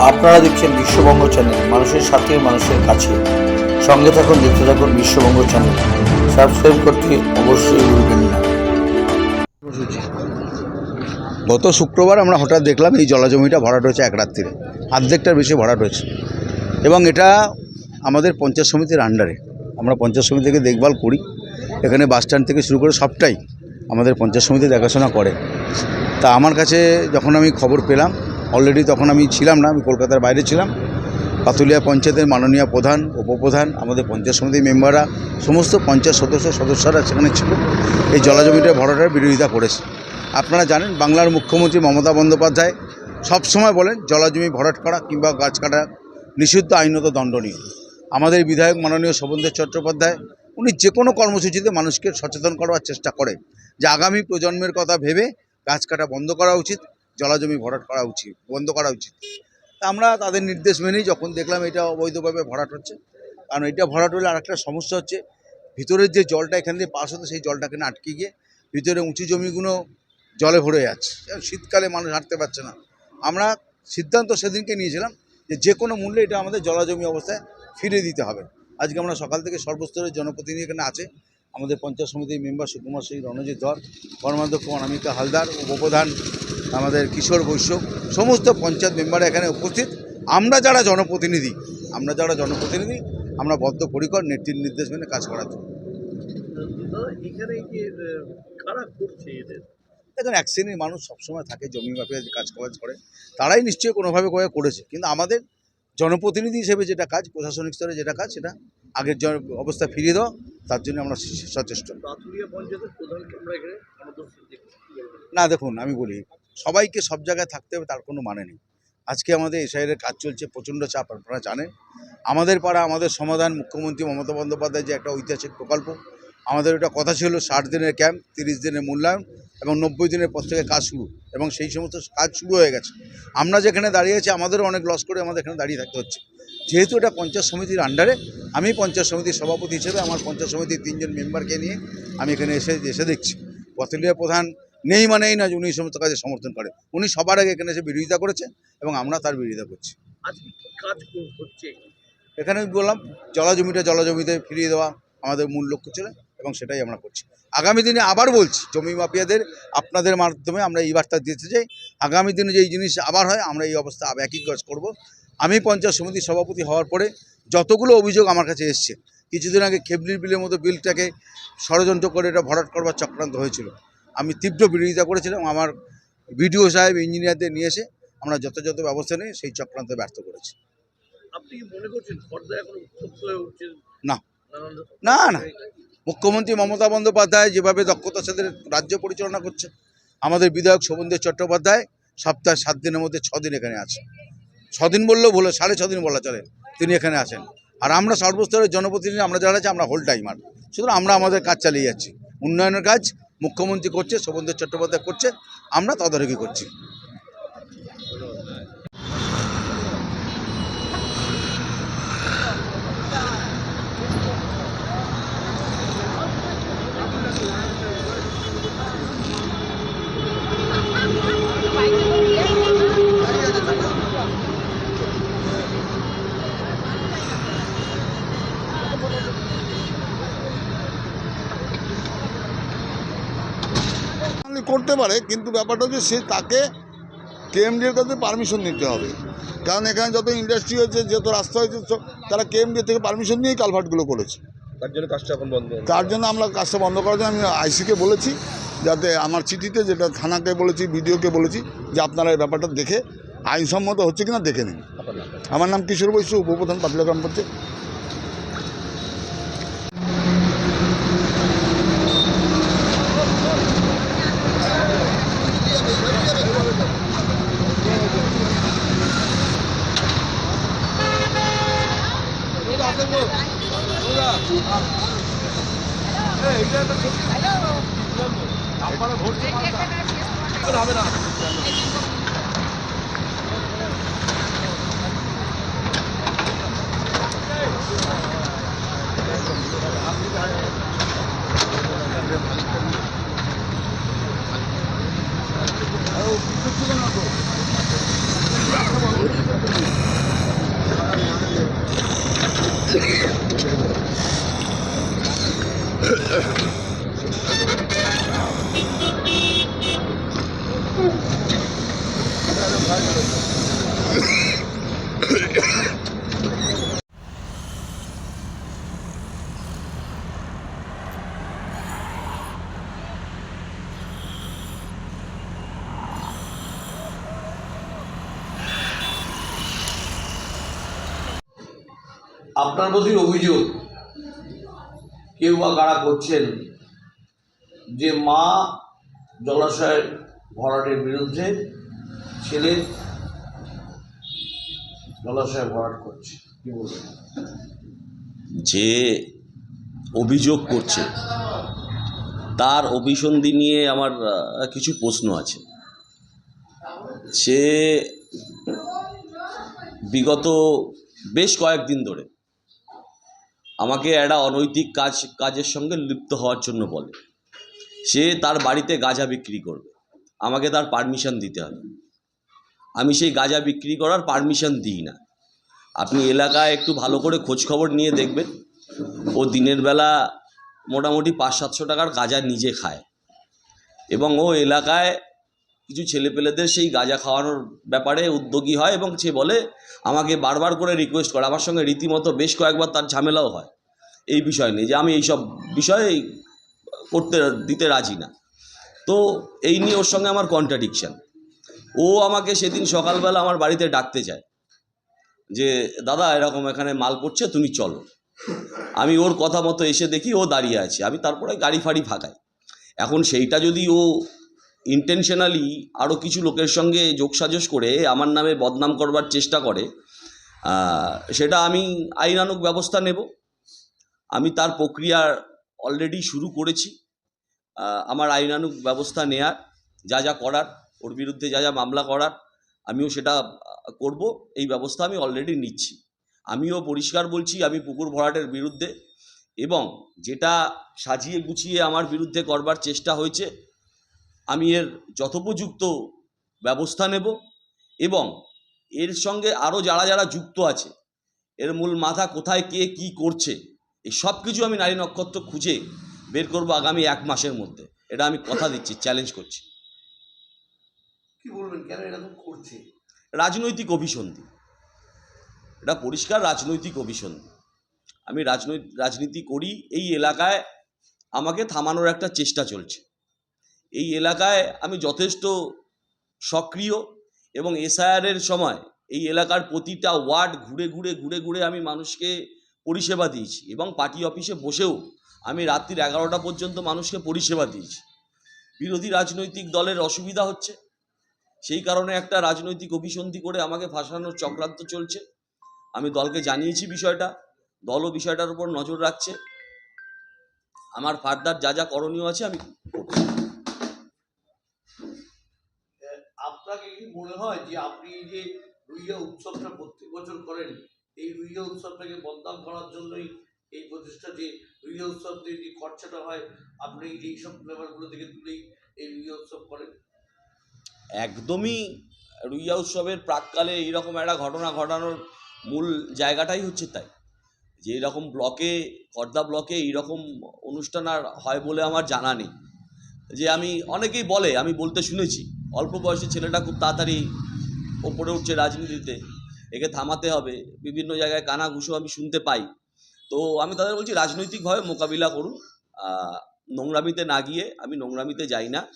আপনারা দেখছেন বিশ্ববঙ্গ চ্যানেল, মানুষের সাথে, মানুষের কাছে। সঙ্গে থাকুন, দেখতে থাকুন বিশ্ববঙ্গ চ্যানেল। সাবস্ক্রাইব করতে অবশ্যই ভুলবেন না। গত শুক্রবার আমরা হঠাৎ দেখলাম এই জলাজমিটা ভরাট হয়েছে এক রাত্রিরে। আর্ধেকটার বেশি ভরাট হয়েছে। এবং এটা আমাদের পঞ্চায়েত সমিতির আন্ডারে আমরা পঞ্চায়েত সমিতি থেকে দেখভাল করি। এখানে বাস স্ট্যান্ড থেকে শুরু করে সবটাই আমাদের পঞ্চায়েত সমিতি দেখাশোনা করে। তা আমার কাছে যখন আমি খবর পেলাম অলরেডি তখন আমি ছিলাম না, আমি কলকাতার বাইরে ছিলাম। পাতুলিয়া পঞ্চায়েতের মাননীয় প্রধান, উপপ্রধান, আমাদের পঞ্চায়েত সমিতির মেম্বাররা, সমস্ত পঞ্চায়েত সদস্য, সদস্যরা সেখানে ছিল। এই জলাজমিটা ভরাটার বিরোধিতা করেছে। আপনারা জানেন, বাংলার মুখ্যমন্ত্রী মমতা বন্দ্যোপাধ্যায় সবসময় বলেন, জলাজমি ভরাট করা কিংবা গাছ কাটা নিষিদ্ধ, আইনত, দণ্ডনীয়। আমাদের বিধায়ক মাননীয় শোভনদেব চট্টোপাধ্যায়, উনি যে কোনো কর্মসূচিতে মানুষকে সচেতন করার চেষ্টা করে যে আগামী প্রজন্মের কথা ভেবে গাছ কাটা বন্ধ করা উচিত জলাজমি ভরাট করা উচিত, বন্ধ করা উচিত। আমরা তাদের নির্দেশ মেনেই যখন দেখলাম এটা অবৈধভাবে ভরাট হচ্ছে, কারণ এটা ভরাট হলে আরেকটা সমস্যা হচ্ছে, ভিতরের যে জলটা এখান দিয়ে পাস হতো সেই জলটা এখানে আটকে গিয়ে ভিতরে উঁচু জমিগুলো জলে ভরে যাচ্ছে। শীতকালে মানুষ হাঁটতে পারছে না। আমরা সিদ্ধান্ত সেদিনকে নিয়েছিলাম যে যে কোনো মূল্যে এটা আমাদের জলাজমি অবস্থায় ফিরে দিতে হবে। আজকে আমরা সকাল থেকে সর্বস্তরের জনপ্রতিনিধি এখানে আছে। আমাদের পঞ্চায়েত সমিতির মেম্বার সুকুমার সিং রণজিৎ ধর কর্মাধ্যক্ষ অনামিকা হালদার উপপ্রধান আমাদের কিশোর বৈশ্য সমস্ত পঞ্চায়েত মেম্বার এখানে উপস্থিত। আমরা যারা জনপ্রতিনিধি আমরা যারা জনপ্রতিনিধি আমরা বদ্ধপরিকর নেত্রীর নির্দেশ মেনে কাজ করার জন্য। দেখুন এক শ্রেণির মানুষ সবসময় থাকে জমি মাফিয়া যে কাজ কাজ করে তারাই নিশ্চয়ই কোনোভাবে করে করেছে। কিন্তু আমাদের জনপ্রতিনিধি হিসেবে যেটা কাজ প্রশাসনিক স্তরে যেটা কাজ সেটা আগের অবস্থা ফিরিয়ে দেওয়া তার জন্য আমরা সচেষ্ট? না দেখুন আমি বলি সবাইকে সব জায়গায় থাকতে হবে, তার কোনো মানে নেই। আজকে আমাদের এসআইয়ের কাজ চলছে, প্রচণ্ড চাপ, আপনারা জানেন। আমাদের পাড়া, আমাদের সমাধান, মুখ্যমন্ত্রী মমতা বন্দ্যোপাধ্যায় যে একটা ঐতিহাসিক প্রকল্প, আমাদের ওটা কথা ছিল ষাট দিনের ক্যাম্প তিরিশ দিনের মূল্যায়ন এবং নব্বই দিনের পর থেকে কাজ শুরু এবং সেই সমস্ত কাজ শুরু হয়ে গেছে। আমরা যেখানে দাঁড়িয়ে আছি, আমাদেরও অনেক লস করে আমাদের এখানে দাঁড়িয়ে থাকতে হচ্ছে। যেহেতু এটা পঞ্চায়েত সমিতির আন্ডারে আমি পঞ্চায়েত সমিতির সভাপতি হিসেবে আমার পঞ্চায়েত সমিতির তিনজন মেম্বারকে নিয়ে আমি এখানে এসে এসে দেখছি। পথলিয়া প্রধান নেই মানেই না যে উনি এই সমস্ত কাজে সমর্থন করে। উনি সবার আগে এখানে এসে বিরোধিতা করেছেন এবং আমরা তার বিরোধিতা করছি। এখানে আমি বললাম জলাজমিটা জলাজমিতে ফিরিয়ে দেওয়া আমাদের মূল লক্ষ্য ছিল এবং সেটাই আমরা করছি। আগামী দিনে আবার বলছি জমি মাফিয়াদের আপনাদের মাধ্যমে আমরা এই বার্তা দিতে চাই। আগামী দিনে যে এই জিনিস আবার হয় আমরা এই অবস্থা আবার একই কাজ করব। আমি পঞ্চায়েত সমিতির সভাপতি হওয়ার পরে যতগুলো অভিযোগ আমার কাছে এসছে কিছুদিন আগে খেবলির বিলের মতো বিলটাকে ষড়যন্ত্র করে এটা ভরাট করবার চক্রান্ত হয়েছিল। আমি তীব্র বিরোধিতা করেছিলাম আমার বিডিও সাহেব ইঞ্জিনিয়ারদের নিয়ে এসে আমরা যথাযথ ব্যবস্থা নিয়ে সেই চক্রান্তে ব্যর্থ করেছি। না। না, না। মুখ্যমন্ত্রী মমতা বন্দ্যোপাধ্যায় যেভাবে দক্ষতার সাথে রাজ্য পরিচালনা করছে আমাদের বিধায়ক শোভনদেব চট্টোপাধ্যায় সপ্তাহে সাত দিনের মধ্যে ছদিন এখানে আছে ছদিন বললেও বলে সাড়ে ছদিন বলা চলে তিনি এখানে আছেন। আর আমরা সর্বস্তরের জনপ্রতিনিধি আমরা যারা আছি আমরা হোল টাইমার সুতরাং আমরা আমাদের কাজ চালিয়ে যাচ্ছি। উন্নয়নের কাজ মুখ্যমন্ত্রী করছে শোভনদেব চট্টোপাধ্যায় করছে আমরা তদারকি করছি। আপনি করতে পারে কিন্তু ব্যাপারটা হচ্ছে সে তাকে কেএমডির কাছে পারমিশন নিতে হবে। কারণ এখানে যত ইন্ডাস্ট্রি হয়েছে যত রাস্তা হয়েছে তারা কেএমডি থেকে পারমিশন নিয়েই কালভার্টগুলো করেছে। তার জন্য কাজটা এখন বন্ধ তার জন্য আমরা কাজটা বন্ধ করার জন্য আমি আইসিকে বলেছি যাতে আমার চিঠিতে যেটা থানাকে বলেছি বিডিওকে বলেছি যে আপনারা এই ব্যাপারটা দেখে আইনসম্মত হচ্ছে কিনা দেখে নিন। আমার নাম কিশোর বৈশ্য উপপ্রধান পাতলা গ্রাম পঞ্চায়েত। হবে না। আপনার প্রতি অভিযোগ, কেউ বা কারা করছেন যে মা জলাশয়ের ভরাটের বিরুদ্ধে ছেলে জলাশয় ভরাট করছে, কি বলবেন? যে অভিযোগ করছে, তার অভিসন্ধি নিয়ে আমার কিছু প্রশ্ন আছে। সে বিগত বেশ কয়েকদিন ধরে আমাকে একটা অনৈতিক কাজ, কাজের সঙ্গে লিপ্ত হওয়ার জন্য বলে। সে তার বাড়িতে গাঁজা বিক্রি করবে। আমাকে তার পারমিশন দিতে হবে। আমি সেই গাঁজা বিক্রি করার পারমিশন দিই না। আপনি এলাকায় একটু ভালো করে খোঁজ খবর নিয়ে দেখবেন। ও দিনের বেলা মোটামুটি পাঁচ সাতশো টাকার গাঁজা নিজে খায়। এবং ও এলাকায় কিছু ছেলেপেলেদের সেই গাঁজা খাওয়ানোর ব্যাপারে উদ্যোগী হয় এবং সে বলে, আমাকে বারবার করে রিকোয়েস্ট করে। আমার সঙ্গে রীতিমতো বেশ কয়েকবার তার ঝামেলাও হয়। এই বিষয় নিয়ে যে আমি এইসব বিষয়ে করতে দিতে রাজি না। তো এই নিয়ে ওর সঙ্গে আমার কন্ট্রাডিকশান ও আমাকে সেদিন সকালবেলা আমার বাড়িতে ডাকতে চায় যে, দাদা, এরকম এখানে মাল পড়ছে, তুমি চলো। আমি ওর কথা মতো এসে দেখি ও দাঁড়িয়ে আছে। আমি তারপরে গাড়ি ফাড়ি ফাঁকাই। এখন সেইটা যদি ও ইন্টেনশনালি আরও কিছু লোকের সঙ্গে যোগসাজশ করে আমার নামে বদনাম করবার চেষ্টা করে। সেটা আমি আইনানুক ব্যবস্থা নেব। আমি তার প্রক্রিয়া অলরেডি শুরু করেছি। আমার আইনানুক ব্যবস্থা নেয়ার, যা যা করার, ওর বিরুদ্ধে যা যা মামলা করার, আমিও সেটা করব। এই ব্যবস্থা আমি অলরেডি নিচ্ছি। আমিও পরিষ্কার বলছি, আমি পুকুর ভরাটের বিরুদ্ধে এবং যেটা সাজিয়ে গুছিয়ে আমার বিরুদ্ধে করবার চেষ্টা হয়েছে আমি এর যথোপযুক্ত ব্যবস্থা নেব এবং এর সঙ্গে আরও যারা যারা যুক্ত আছে এর মূল মাথা কোথায় কে কি করছে এই সব কিছু আমি নারী নক্ষত্র খুঁজে বের করব আগামী এক মাসের মধ্যে। এটা আমি কথা দিচ্ছি চ্যালেঞ্জ করছি। কি বলবেন কেন এরকম করছে? রাজনৈতিক অভিসন্ধি। এটা পরিষ্কার রাজনৈতিক অভিসন্ধি। আমি রাজনৈতিক রাজনীতি করি এই এলাকায় আমাকে থামানোর একটা চেষ্টা চলছে। এই এলাকায় আমি যথেষ্ট সক্রিয় এবং এসআইআরের সময় এই এলাকার প্রতিটা ওয়ার্ড ঘুরে ঘুরে ঘুরে ঘুরে আমি মানুষকে পরিষেবা দিয়েছি এবং পার্টি অফিসে বসেও আমি রাত্রির এগারোটা পর্যন্ত মানুষকে পরিষেবা দিয়েছি। বিরোধী রাজনৈতিক দলের অসুবিধা হচ্ছে। সেই কারণে একটা রাজনৈতিক অভিসন্ধি করে আমাকে ফাঁসানোর চক্রান্ত চলছে। আমি দলকে জানিয়েছি বিষয়টা, দলও বিষয়টার উপর নজর রাখছে। আমার ফার্দার যা যা করণীয় আছে আমি করছি। আপনাকে কি মনে হয় যে আপনি যে রুইয়া উৎসবটা প্রত্যেক বছর করেন, এই রুইয়া উৎসবটাকে বদনাম করার জন্যই এই প্রচেষ্টা যে রুইয়া উৎসব যে খরচাটা হয়, আপনি এই সব ব্যাপারগুলো থেকে তুলেই এই রুইয়া উৎসব করেন? একদমই রুইয়া উৎসবের প্রাককালে এইরকম একটা ঘটনা ঘটানোর মূল জায়গাটাই হচ্ছে তাই। যে এরকম ব্লকে খর্দা ব্লকে এইরকম অনুষ্ঠান আর হয় বলে আমার জানা নেই। যে আমি, অনেকেই বলে, আমি বলতে শুনেছি অল্প বয়সী ছেলেটা খুব তাড়াতাড়ি ওপরে উঠছে রাজনীতিতে। একে থামাতে হবে। বিভিন্ন জায়গায় কানা ঘুষো আমি শুনতে পাই। তো আমি তাদের বলছি, রাজনৈতিকভাবে মোকাবিলা করুন। নোংরামিতে না গিয়ে আমি নোংরামিতে যাই না।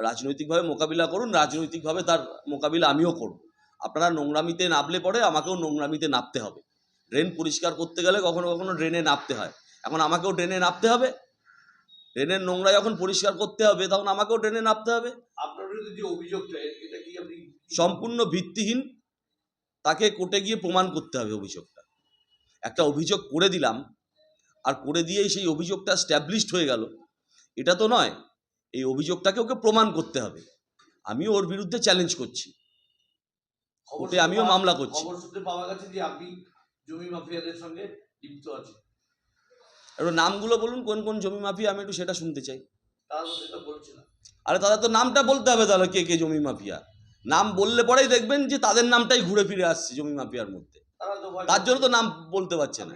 রাজনৈতিকভাবে মোকাবিলা করুন, রাজনৈতিকভাবে তার মোকাবিলা আমিও করব। আপনারা নোংরামিতে নামলে পরে আমাকেও নোংরামিতে নামতে হবে। ড্রেন পরিষ্কার করতে গেলে কখনো কখনো ড্রেনে নামতে হয়। এখন আমাকেও ড্রেনে নামতে হবে। ড্রেনের নোংরা যখন পরিষ্কার করতে হবে তখন আমাকেও ড্রেনে নামতে হবে। আপনার বিরুদ্ধে যে অভিযোগটা এটা কি আপনি সম্পূর্ণ ভিত্তিহীন তাকে কোর্টে গিয়ে প্রমাণ করতে হবে অভিযোগটা। একটা অভিযোগ করে দিলাম আর করে দিয়েই সেই অভিযোগটা স্ট্যাবলিশড হয়ে গেল। এটা তো নয় এই অভিযোগটাকে ওকে প্রমাণ করতে হবে। আমিও ওর বিরুদ্ধে চ্যালেঞ্জ করছি। কোর্টে আমিও মামলা করছি। খবর সূত্রে পাওয়া গেছে যে আপনি জমি মাফিয়াদের সঙ্গে লিপ্ত আছেন। একটু নামগুলো বলুন কোন কোন জমি মাফিয়া আমি একটু সেটা শুনতে চাই। আরে তাদের তো নামটা বলতে হবে তাহলে কে কে জমি মাফিয়া? নাম বললে পরেই দেখবেন যে তাদের নামটাই ঘুরে ফিরে আসছে জমি মাফিয়ার মধ্যে। তারা জন্য তো নাম বলতে পারছে না।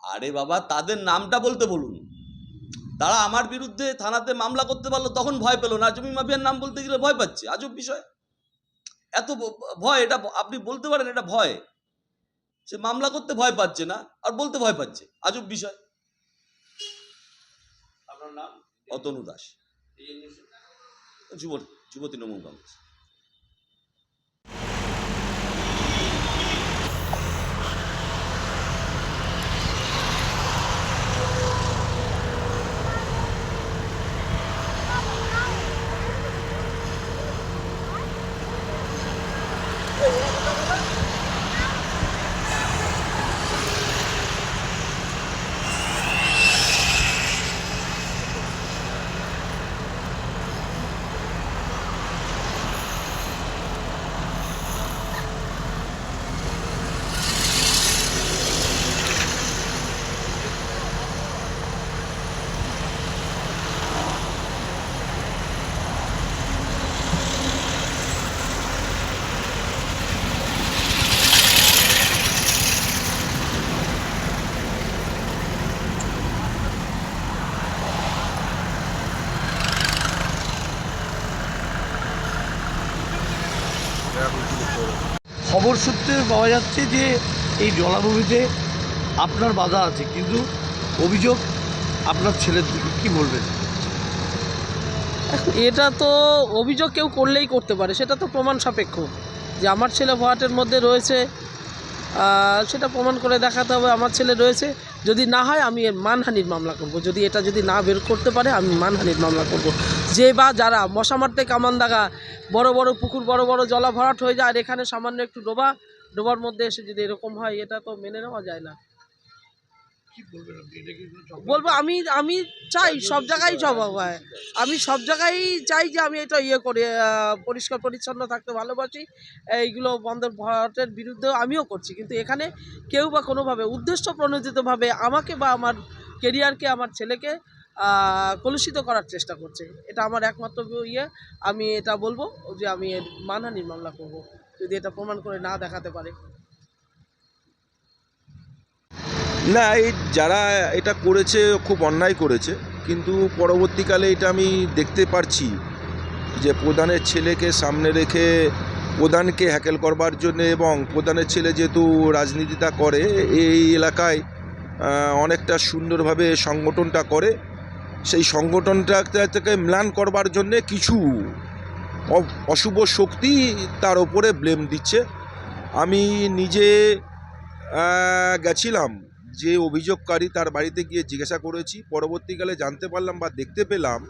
আরে বাবা তাদের নামটা বলতে বলুন। তারা আমার বিরুদ্ধে থানাতে মামলা করতে পারল তখন ভয় পেল না। জমি মাফিয়ার নাম বলতে গেলে ভয় পাচ্ছে। আজব বিষয়। এত ভয় এটা আপনি বলতে পারেন এটা ভয়। সে মামলা করতে ভয় পাচ্ছে না আর বলতে ভয় পাচ্ছে। আজব বিষয়। আপনার নাম? অতনু দাস। যুব যুব তৃণমূল কংগ্রেস। খবর সূত্রে পাওয়া যাচ্ছে যে এই জলাভূমিতে আপনার বাধা আছে, কিন্তু অভিযোগ আপনার ছেলের দিকে, কী বলবেন? এটা তো অভিযোগ কেউ করলেই করতে পারে, সেটা তো প্রমাণ সাপেক্ষ। যে আমার ছেলে ভরাটের মধ্যে রয়েছে সেটা প্রমাণ করে দেখাতে হবে আমার ছেলে রয়েছে। যদি না হয় আমি মানহানির মামলা করব, যদি এটা যদি না বের করতে পারে, আমি মানহানির মামলা করব। যে বা যারা মশা মারতে কামান দাগা বড় বড় পুকুর বড় বড় জলা ভরাট হয়ে যায় আর এখানে সামান্য একটু ডোবা ডোবার মধ্যে এসে যদি এরকম হয় এটা তো মেনে নেওয়া যায় না? বলব আমি আমি চাই সব জায়গায় সব হয়। আমি সব জায়গায় চাই যে আমি এটা ইয়ে করি পরিষ্কার পরিচ্ছন্ন থাকতে ভালোবাসি। এইগুলো বন্ধের ভরাটের বিরুদ্ধেও আমিও করছি। কিন্তু এখানে কেউ বা কোনোভাবে উদ্দেশ্য প্রণোদিতভাবে আমাকে বা আমার কেরিয়ারকে আমার ছেলেকে কলুষিত করার চেষ্টা করছে। এটা আমার একমাত্র ইয়ে। আমি এটা বলব যে আমি এর মানহানির মামলা করব, যদি এটা প্রমাণ করে না দেখাতে পারে। না, এই যারা এটা করেছে, খুব অন্যায় করেছে। কিন্তু পরবর্তীকালে এটা আমি দেখতে পারছি যে প্রধানের ছেলেকে সামনে রেখে প্রধানকে হ্যাকেল করবার জন্য এবং প্রধানের ছেলে যেহেতু রাজনীতিটা করে, এই এলাকায় অনেকটা সুন্দরভাবে সংগঠনটা করে। সেই সংগঠনটা থেকে ম্লান করবার জন্যে কিছু অশুভ শক্তি তার ওপরে ব্লেম দিচ্ছে। আমি নিজে গেছিলাম যে অভিযোগকারী তার বাড়িতে গিয়ে জিজ্ঞাসা করেছি। পরবর্তীকালে জানতে পারলাম বা দেখতে পেলাম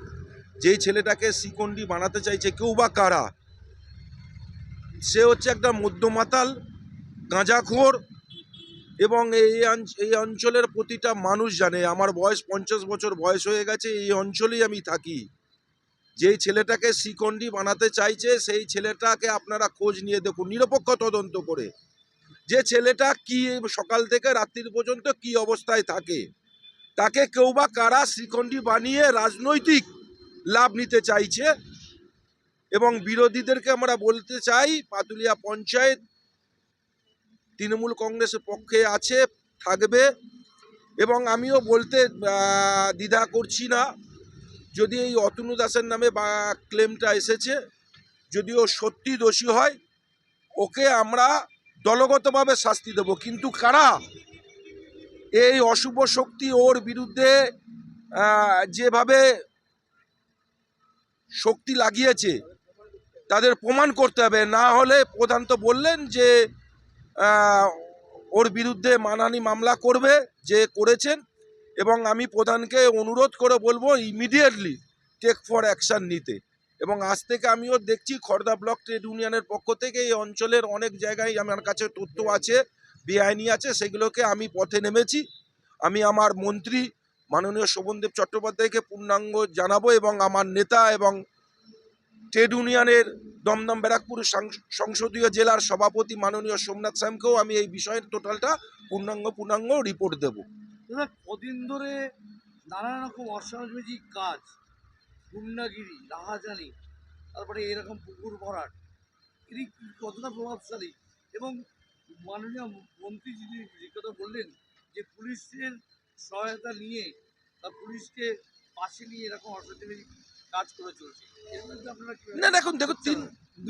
যেই ছেলেটাকে শিকন্ডি বানাতে চাইছে কেউ বা কারা। সে হচ্ছে একটা মধ্যমাতাল, গাঁজাখোর এবং এই এই অঞ্চলের প্রতিটা মানুষ জানে, আমার বয়স পঞ্চাশ বছর বয়স হয়ে গেছে, এই অঞ্চলেই আমি থাকি। যেই ছেলেটাকে শিকন্ডি বানাতে চাইছে, সেই ছেলেটাকে আপনারা খোঁজ নিয়ে দেখুন, নিরপেক্ষ তদন্ত করে। যে ছেলেটা কি সকাল থেকে রাত্রির পর্যন্ত কি অবস্থায় থাকে, তাকে কেউ বা কারা শ্রীখণ্ডী বানিয়ে রাজনৈতিক লাভ নিতে চাইছে, এবং বিরোধীদেরকে আমরা বলতে চাই, পাতুলিয়া পঞ্চায়েত তৃণমূল কংগ্রেসের পক্ষে আছে, থাকবে। এবং আমিও বলতে দ্বিধা করছি না। যদি এই অতনু দাসের নামে বা ক্লেমটা এসেছে যদিও সত্যি দোষী হয়, ওকে আমরা দলগতভাবে শাস্তি দেব। কিন্তু কারা? এই অশুভ শক্তি ওর বিরুদ্ধে যেভাবে শক্তি লাগিয়েছে, তাদের প্রমাণ করতে হবে। না হলে প্রধান তো বললেন যে ওর বিরুদ্ধে মানহানি মামলা করবে, যে করেছেন, এবং আমি প্রধানকে অনুরোধ করে বলব ইমিডিয়েটলি টেক ফর অ্যাকশান নিতে। এবং আজ থেকে আমিও দেখছি খড়দা ব্লক ট্রেড ইউনিয়নের পক্ষ থেকে এই অঞ্চলের অনেক জায়গায় আমার কাছে তথ্য আছে, বেআইনি আছে, সেগুলোকে আমি পথে নেমেছি। আমি আমার মন্ত্রী মাননীয় শোভনদেব চট্টোপাধ্যায়কে পূর্ণাঙ্গ জানাব এবং আমার নেতা এবং ট্রেড ইউনিয়নের দমদম ব্যারাকপুর সংসদীয় জেলার সভাপতি মাননীয় সোমনাথ শ্যামকেও আমি এই বিষয়ের টোটালটা পূর্ণাঙ্গ পূর্ণাঙ্গ রিপোর্ট দেবো। কদিন ধরে নানা রকম অসামাজিক কাজ, গুন্ডাগিরি রাহাজানি তারপরে এরকম পুকুর ভরাট এটি কতটা প্রভাবশালী? এবং মাননীয় মন্ত্রী যিনি যে কথা বললেন যে পুলিশের সহায়তা নিয়ে বা পুলিশকে পাশে নিয়ে এরকম অসাধারণ কাজ করে চলছে। না, দেখুন দেখুন, তিন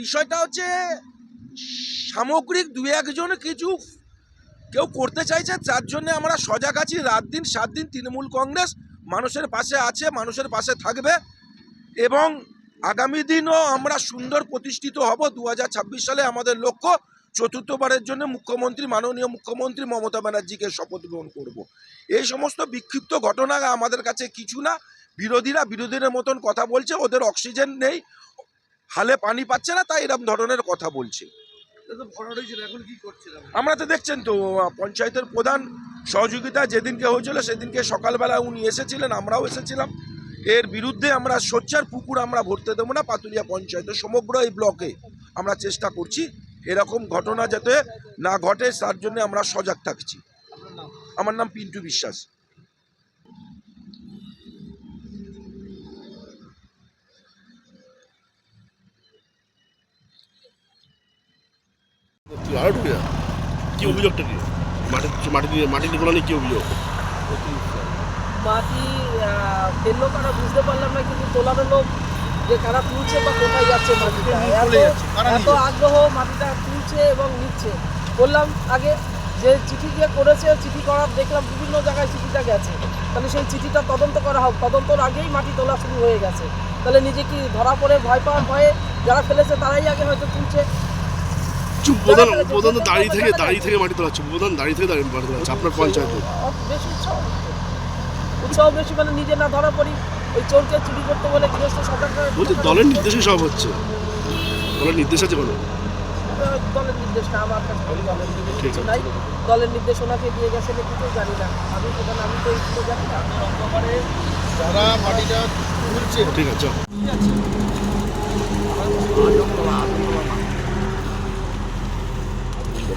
বিষয়টা হচ্ছে, সামগ্রিক দু একজন কিছু কেউ করতে চাইছে, তার জন্য আমরা সজাগ আছি। রাত দিন, সাত দিন তৃণমূল কংগ্রেস মানুষের পাশে আছে, মানুষের পাশে থাকবে। এবং আগামী দিনও আমরা সুন্দর প্রতিষ্ঠিত হব। দু হাজার ছাব্বিশ সালে আমাদের লক্ষ্য চতুর্থবারের জন্য মুখ্যমন্ত্রী, মাননীয় মুখ্যমন্ত্রী মমতা ব্যানার্জিকে শপথ গ্রহণ করব। এই সমস্ত বিক্ষিপ্ত ঘটনা আমাদের কাছে কিছু না। বিরোধীরা বিরোধীদের মতন কথা বলছে ওদের অক্সিজেন নেই হালে পানি পাচ্ছে না তাই এরকম ধরনের কথা বলছে। আমরা তো দেখছেন তো পঞ্চায়েতের প্রধান সহযোগিতা যেদিনকে হয়েছিল সেদিনকে সকালবেলা উনি এসেছিলেন আমরাও এসেছিলাম। এর বিরুদ্ধে আমরা সোচ্চার পুকুর আমরা ভরতে দেবো না পাতুলিয়া পঞ্চায়েতে সমগ্র এই ব্লকে আমরা চেষ্টা করছি এরকম ঘটনা যাতে না ঘটে তার জন্য আমরা সজাগ থাকছি। আমার নাম পিন্টু বিশ্বাস। আরও ঢুকে যা। কি অভিযোগটা কি? মাটি মাটি দিয়ে মাটি নিয়ে নিয়ে কি অভিযোগ? মাটি ফেলল কারা বুঝতে পারলাম না কিন্তু তোলারও লোক যে কারা তুলছে বা কোথায় যাচ্ছে মাটিটা এত আগ্রহ মাটিটা তুলছে এবং নিচ্ছে। বললাম আগে যে চিঠি যে করেছে চিঠি করার দেখলাম বিভিন্ন জায়গায় চিঠিটা গেছে। তাহলে সেই চিঠিটা তদন্ত করা হোক। তদন্তর আগেই মাটি তোলা শুরু হয়ে গেছে। তাহলে নিজে কি ধরা পড়ে ভয় পাওয়ার ভয়ে যারা ফেলেছে তারাই আগে হয়তো তুলছে? চুপ প্রধান প্রধান দাঁড়িয়ে থেকে দাঁড়িয়ে থেকে মাটি তোলাচ্ছে প্রধান দাঁড়িয়ে থেকে দাঁড়িয়ে মাটি তোলাচ্ছে আপনার পঞ্চায়েতে উৎসাহ বেশি মানে নিজে না ধরা পড়ি ওই চোরকে চুরি করতে বলে গৃহস্থ সজাগ বলছি দলের নির্দেশে সব হচ্ছে। দলের নির্দেশ আছে কোনো? দলের নির্দেশ না আমার কাছে দলের নির্দেশ ঠিক কিছু আছে। নাই। দলের নির্দেশ ওনাকে দিয়ে গেছে কেউ জানি না। আমি প্রধান আমি তো এইগুলো জানি না। ঠিক আছে।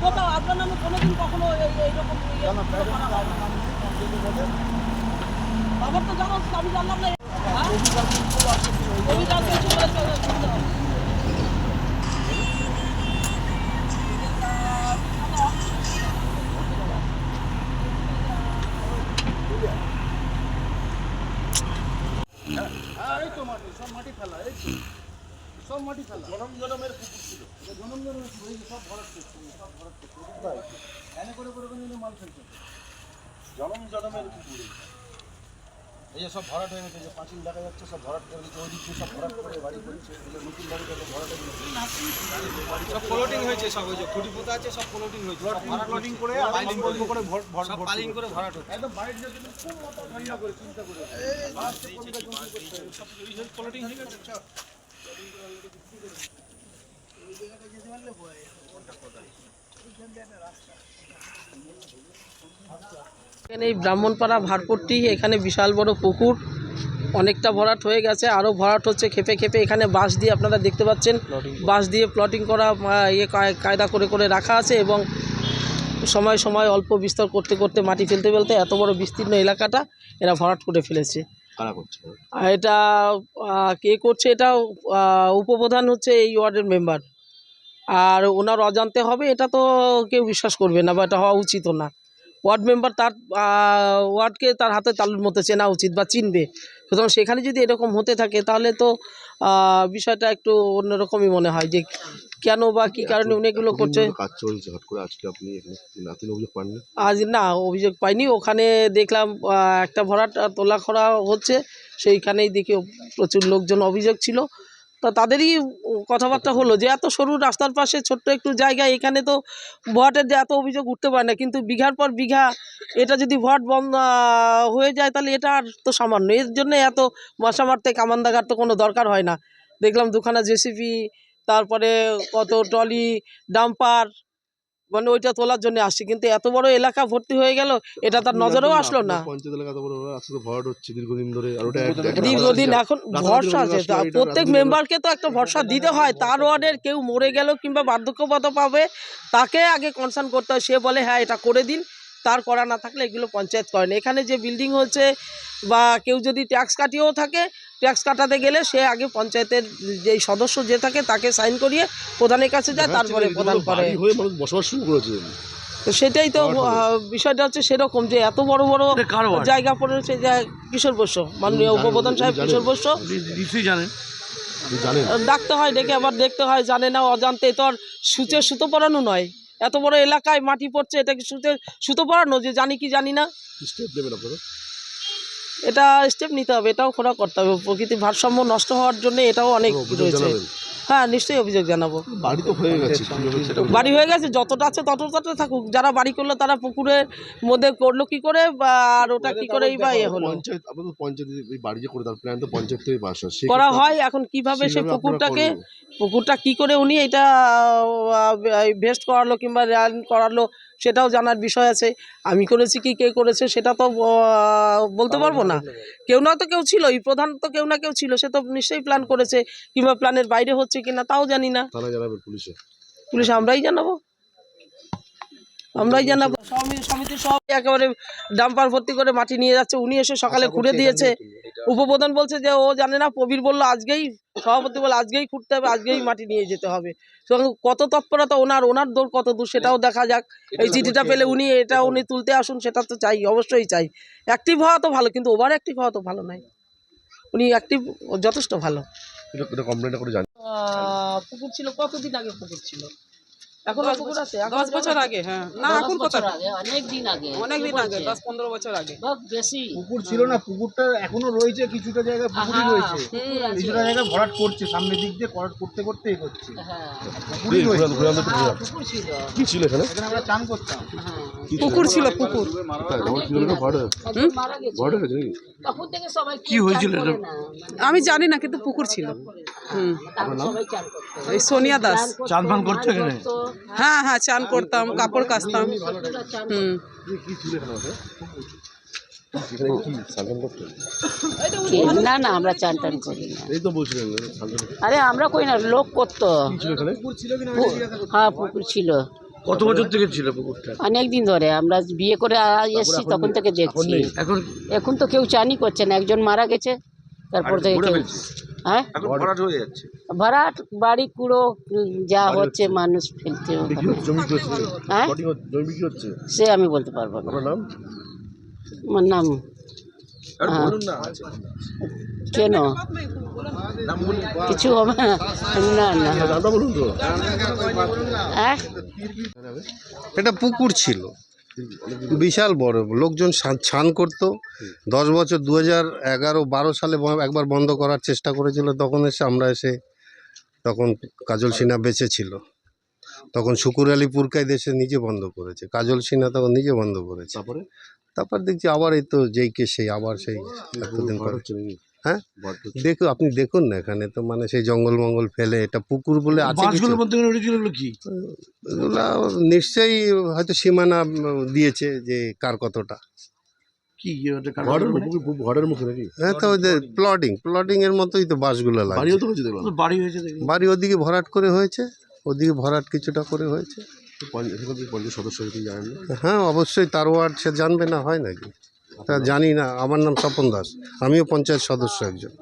কোথাও আপনার নামে কোনোদিন কখনো এই এইরকম ইয়ে করা হয় না। আমার তো জানা উচিত, আমি জানলাম না। হ্যাঁ? অভিযান চলছে বলে চলে- শুনতে হবে। এই যে সব ভরাট হয়ে গেছে যে পাঁচিল দেখা যাচ্ছে সব ভরাট করে দিচ্ছে ওই দিক সব ভরাট করে বাড়ি করেছে নতুন বাড়ি করে ভরাট হয়ে গেছে সব ফ্লোটিং হয়েছে সব ওই যে খুঁটি পোতা আছে সব ফ্লোটিং হয়েছে ফ্লোটিং করে পাইলিং করে করে সব পাইলিং করে ভরাট হচ্ছে। একদম বাড়ির জন্য খুব মতো ঠান্ডা করে চিন্তা করে সব ফ্লোটিং হয়ে গেছে। এখানে এই ব্রাহ্মণপাড়া ভারপুরটি এখানে বিশাল বড় পুকুর অনেকটা ভরাট হয়ে গেছে। আরও ভরাট হচ্ছে খেপে খেপে। এখানে বাঁশ দিয়ে আপনারা দেখতে পাচ্ছেন বাঁশ দিয়ে প্লটিং করা ইয়ে কায়- কায়দা করে করে রাখা আছে এবং সময় সময় অল্প বিস্তর করতে করতে মাটি ফেলতে ফেলতে এত বড় বিস্তীর্ণ এলাকাটা এরা ভরাট করে ফেলেছে। এটা কে করছে? এটা উপপ্রধান হচ্ছে এই ওয়ার্ডের মেম্বার। আর ওনার অজান্তে হবে এটা তো কেউ বিশ্বাস করবে না বা এটা হওয়া উচিতও না। ওয়ার্ড মেম্বার তার ওয়ার্ডকে তার হাতে তালুর মতো চেনা উচিত বা চিনবে। সুতরাং সেখানে যদি এরকম হতে থাকে তাহলে তো বিষয়টা একটু অন্যরকমই মনে হয় যে কেন বা কী কারণে উনি এগুলো করছে। আজ না অভিযোগ পাইনি। ওখানে দেখলাম একটা ভরাট তোলা করা হচ্ছে সেইখানেই দেখি প্রচুর লোকজন অভিযোগ ছিল। তা তাদেরই কথাবার্তা হলো যে, এত সরু রাস্তার পাশে ছোট্ট একটু জায়গা, এখানে তো ভোটের যে এত অভিযোগ উঠতে পারে না। কিন্তু বিঘার পর বিঘা এটা যদি ভোট বন্ধ হয়ে যায়, তাহলে এটা আর তো সামান্য। এর জন্য এত মশা মারতে, কামান দাগার তো কোনো দরকার হয় না। দেখলাম দুখানা জেসিপি, তারপরে কত ট্রলি, ডাম্পার মানে ওইটা তোলার জন্য আসছে। কিন্তু এত বড় এলাকা ভর্তি হয়ে গেল এটা তার নজরেও আসলো না। দীর্ঘদিন এখন ভরসা আছে প্রত্যেক মেম্বারকে তো একটা ভরসা দিতে হয় তার ওয়ার্ডের কেউ মরে গেল কিংবা বার্ধক্যগত পাবে তাকে আগে কনসার্ন করতে হয় সে বলে হ্যাঁ এটা করে দিন। তার করা না থাকলে এগুলো পঞ্চায়েত করেন এখানে যে বিল্ডিং হচ্ছে বা কেউ যদি ট্যাক্স কাটিয়েও থাকে ট্যাক্স কাটাতে গেলে সে আগে পঞ্চায়েতের যেই সদস্য যে থাকে তাকে সাইন করিয়ে প্রধানের কাছে যায় তারপরে প্রধান করে। হয়ে বসবাস শুরু করেছে। তো সেটাই তো বিষয়টা হচ্ছে সেরকম যে এত বড় বড়? জায়গা পড়েছে যে কিশোর বস্য মাননীয় উপপ্রধান সাহেব কিশোর নিশ্চয়ই জানেন। ডাকতে হয় ডেকে আবার দেখতে হয় জানে না অজান্তে তো আর সুচে সুতো পরানো নয়। এত বড় এলাকায় মাটি পড়ছে এটা কি সুতে সুতো পরানো যে জানি কি জানি না। স্টেপ নেবেন আপনারা। এটা স্টেপ নিতে হবে এটাও খোরা করতে হবে। প্রকৃতির ভারসাম্য নষ্ট হওয়ার জন্য এটাও অনেক রয়েছে। হ্যাঁ নিশ্চয়ই অভিযোগ জানাব। বাড়ি তো হয়ে গেছে বাড়ি হয়ে গেছে যতটা আছে ততটা থাকুক। যারা বাড়ি করল তারা পুকুরের মধ্যে করল কি করে আর ওটা কি করেই বা হলো? পঞ্চায়েত আপনাদের পঞ্চায়েত এই বাড়ি যে করে তার প্ল্যান তো পঞ্চায়েত থেকে পাস হয়। করা হয় এখন কীভাবে সেই আপনারা পুকুরটাকে পুকুরটা কি করে উনি এটা ভেস্ট করালো কিংবা রেল করালো সেটাও জানার বিষয় আছে। আমি করেছি কি কে করেছে সেটা তো বলতে পারব না। কেউ না তো কেউ ছিল এই প্রধান তো কেউ না কেউ ছিল সে তো নিশ্চয়ই প্ল্যান করেছে কিংবা প্ল্যানের বাইরে হচ্ছে কিনা তাও জানি না। পুলিশে। পুলিশ আমরাই জানাব। আমরাই জানাব। সমি- সমিতির সব একেবারে ডাম্পার ভর্তি করে মাটি নিয়ে যাচ্ছে উনি এসে সকালে খুঁড়ে দিয়েছে। উপপ্রধান বলছে যে ও জানে না প্রবীর বলল আজকেই সভাপতি বলে আজকেই খুঁড়তে হবে আজকেই মাটি নিয়ে যেতে হবে। কত তৎপরতা ওনার ওনার দৌড় কত দূর সেটাও দেখা যাক। এই চিঠিটা পেলে উনি এটা উনি তুলতে আসুন সেটা তো চাই অবশ্যই চাই। অ্যাক্টিভ হওয়া তো ভালো কিন্তু ওভার অ্যাক্টিভ হওয়া তো ভালো নয়। উনি অ্যাক্টিভ যথেষ্ট ভালো। কমপ্লেনটা করে জানি। আহ, পুকুর ছিল কতদিন আগে পুকুর ছিল? এখন পুকুর আছে এখন দশ বছর আগে হ্যাঁ। না এখন কোথায়? অনেক দিন আগে। অনেক দিন আগে দশ পনেরো বছর আগে। বেশি। পুকুর ছিল না পুকুরটা এখনও রয়েছে কিছুটা জায়গায় পুকুরই রয়েছে। কিছুটা জায়গায় ভরাট করছে সামনের দিক দিয়ে ভরাট করতে করতে এগোচ্ছে হ্যাঁ। পুকুরই রয়েছে। হ্যাঁ, পুকুর ছিল। কি ছিল এখানে? এখানে আমরা চান করতাম। হ্যাঁ। পুকুর ছিল পুকুর। কি হয়েছিল মানে আমি জানি না কিন্তু পুকুর ছিল। হুম। তারপর সবাই চান করতো। এই সোনিয়া দাস। চান ফান করতো এখানে? হ্যাঁ হ্যাঁ চান করতাম কাপড় কাচতাম। হুম। না না আমরা চান টান করি না। এই তো বলছিলেন সালমান আরে আমরা করি না লোক করতো। হ্যাঁ পুকুর ছিল। কত বছর থেকে ছিল পুকুরটা? অনেক দিন ধরে আমরা বিয়ে করে আজ এসেছি তখন থেকে দেখছি। এখন এখন তো কেউ চানই করছে না একজন মারা গেছে তারপর থেকে হ্যাঁ? ভরাট হয়ে যাচ্ছে। বাড়ি কুড়ো যা হচ্ছে মানুষ ফেলতে বিক্রি হচ্ছে? জমি বিক্রি হচ্ছে? হ্যাঁ? সে আমি বলতে পারব না। আমার নাম হ্যাঁ। আছে কেন? কিছু হবে না। না হ্যাঁ? এটা পুকুর ছিল। বিশাল বড়। লোকজন সা- ছান করতো। দশ বছর দু হাজার এগারো বারো সালে একবার বন্ধ করার চেষ্টা করেছিল। তখন এসে আমরা এসে তখন কাজল সিনহা বেঁচে ছিল। তখন শুকুর আলী পুরকাই দেশে নিজে বন্ধ করেছে। কাজল সিনহা তখন নিজে বন্ধ করেছে। তারপরে? তারপর দেখছি আবার এই তো যেই কে সেই আবার সেই এতদিন পরে হ্যাঁ? দেখুন আপনি দেখুন না এখানে তো মানে সেই জঙ্গল মঙ্গল ফেলে এটা পুকুর বলে আছে কিছু। বাসগুলোর এগুলো নিশ্চয়ই হয়তো সীমানা দিয়েছে যে কার কতটা। কি ঘরের মুখে ঘরের মুখে নাকি? হ্যাঁ তো ওই যে প্লটিং প্লটিং এর মতোই তো বাসগুলো লাগে বাড়িও তো হয়েছে বাড়ি হয়েছে বাড়ি ওদিকে ভরাট করে হয়েছে ওদিকে ভরাট কিছুটা করে হয়েছে। পঞ্চ- পঞ্চায়েত সদস্য জানেন হ্যাঁ অবশ্যই তার ওয়ার্ড সে জানবে না হয় নাকি? জানি না আমার নাম স্বপন দাস। আমিও পঞ্চায়েত সদস্য একজন।